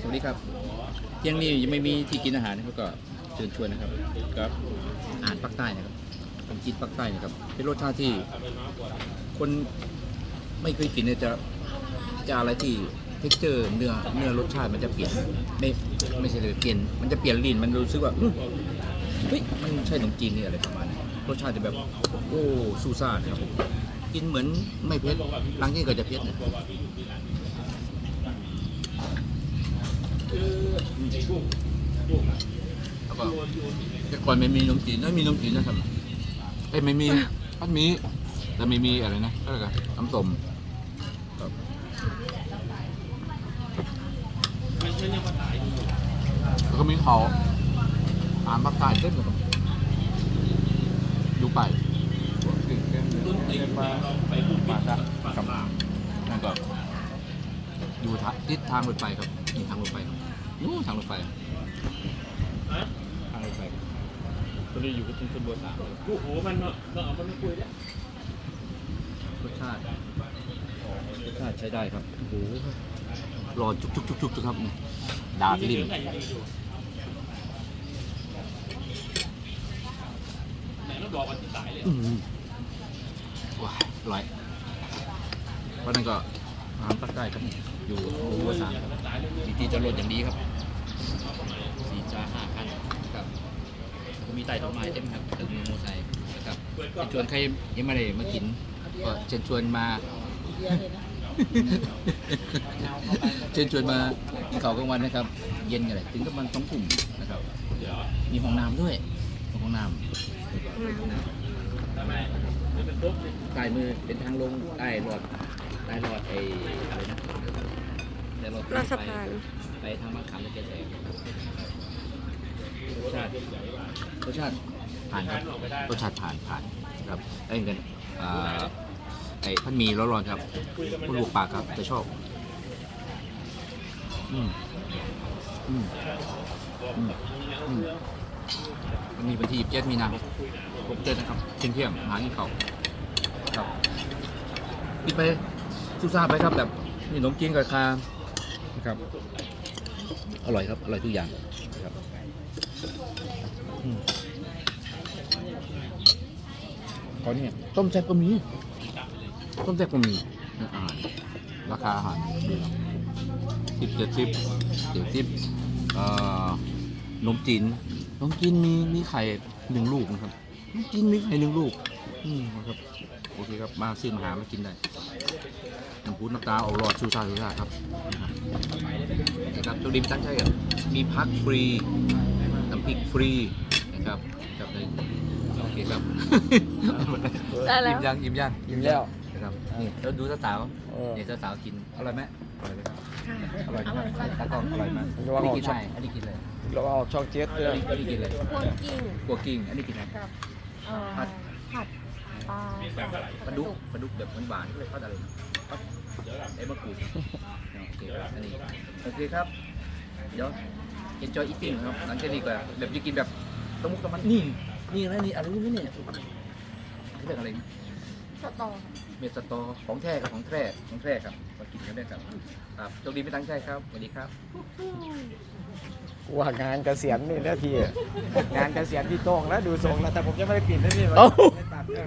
สวัสดีครับ เที่ยงนี้ยังไม่มีที่กินอาหารนะครับก็เชิญชวนนะครับกับอาหารภาคใต้นะครับขนมจีนภาคใต้นะครับ เป็นรสชาติที่ คนไม่เคยกินเนี่ยจะจะอะไรที่เท็กเจอร์เนื้อเนื้อรสชาติมันจะเปลี่ยนไม่ไม่ใช่เลยเปลี่ยน มันจะเปลี่ยนลิ้นมันรู้สึกว่าอื้อเฮ้ยมันใช่ขนมจีนนี่อะไรประมาณนี้รสชาติจะแบบโอ้ซูซ่านะครับกินเหมือนไม่เผ็ดหลังนี้ก็จะเผ็ดนะ แล้วก็แต่ก่อนไม่มีนมจีนไม่มีนมจีนนะครับเอ้ยไม่มีมันมีแต่ไม่มีอะไรนะก็เลยกน้ำส้มครับแล้วก็มีเขาอาหารภาคใต้เช่นกันดูไปมามาครับครับนั่นก็ดูทิศทางรถไฟครับนี่ทางรถไฟครับ นู้นทางรถไฟทางรถไฟตัวนี้อยู่ที่ชุนบัวสามโอ้โหมันเนาะเราเอามันมาคุยแล้วรสชาติรสชาติใช้ได้ครับโอ้โหรอจุกจุกจุกจุกจุกครับนี่ดาดลิ้นไหนต้องบอกวันที่ตายเลยอื้อหือว้ายอร่อยเพราะนั้นก็อาหารภาคใต้ครับ อยู่บัวสามมีที่จอดรถอย่างดีครับสี่จ้าห้าคันครับก็มีไต่ดอกไม้เต็มครับตึกมีโมอไซค์นะครับเชิญชวนใครยังไม่ได้มากินก็เชิญชวนมาเชิญชวนมากินข้าวกลางวันนะครับ เย็นกันเลยถึงกับมันต้องกลุ่มนะครับ มีห้องน้ำด้วยห้องน้ำใต้มือเป็นทางลงใต้หลอด ใต้หลอดไอ้อะไรนะใต้หลอดรอดสะพาน ไปทางบางขามและแกแสงรสชาติรสชาติผ่านครับรสชาติผ่านผ่านครับได้เงินอ่าไอ้พันหมีร้อนๆครับคุณลูกปากครับจะชอบอืมอืมอืมอืมวันนี้วันที่27มีนาคมผมเจอนะครับเที่ยงเที่ยงๆหาที่เขาครับกินไป ซูซ่าไปครับแบบนี่ขนมจีนกับคานะครับ อร่อยครับ อร่อยทุกอย่างครับอืมขอเนี่ยต้มแซ่บก็มีต้มแซ่บก็มีอาหารราคาอาหารดีครับสิบเจ็ดสิบเจ็ดสิบเอ่อนมจีนนมจีนมีมีไข่หนึ่งลูกนะครับนมจีนมีไข่หนึ่งลูก อืมนะครับโอเคครับมาซื้อมาหามากินได้น้ำพุน้ำตาเอาหลอดชูชาชูชาครับนะครับโชคดีมีตั้งใจกันมีพักฟรีน้ำพริกฟรีนะครับครับได้โอเคครับได้แล้วยิ้มยังยิ้มยังยิ้มแล้วนะครับนี่แล้วดูสาวเออๆเนี่ยสาวๆกินอร่อยไหมอร่อยไหมครับอร่อยมากตากล้องอร่อยมากระวัอันงนี้ออกกินช่องได้อันนี้กินเลยเราเอาช่องเจ็ดอัเรื่องนนี้อันนี้กินเลย พวกกิ้งกัวกิ้งอันนี้กินอะไร กับเอ่อผัดผัด ปลาปลาดุกปลาดุกแบบหวานๆก็เลยทอดอะไรนะทอดไอ้มะกรูดโอเคครับอันนี้โอเคครับ เดี๋ยว enjoy eating ครับหลังจากนี้ก็แบบจะกินแบบตะมุกตะมันนี่ นี่อะไรนี่อะไรนี่เนี่ยเขาเรียกอะไรนะสตอ เมดสตอของแท้ครับของแท้ของแท้ครับมากินกันได้ครับครับโชคดีไม่ตั้งใจครับสวัสดีครับ ว่างานเกษียณนี่นะพี่ งานเกษียณพี่โต้งแล้วดูทรงแล้วแต่ผมยังไม่ได้ปิดนะพี่เอ้าไม่ตัดเนี่ย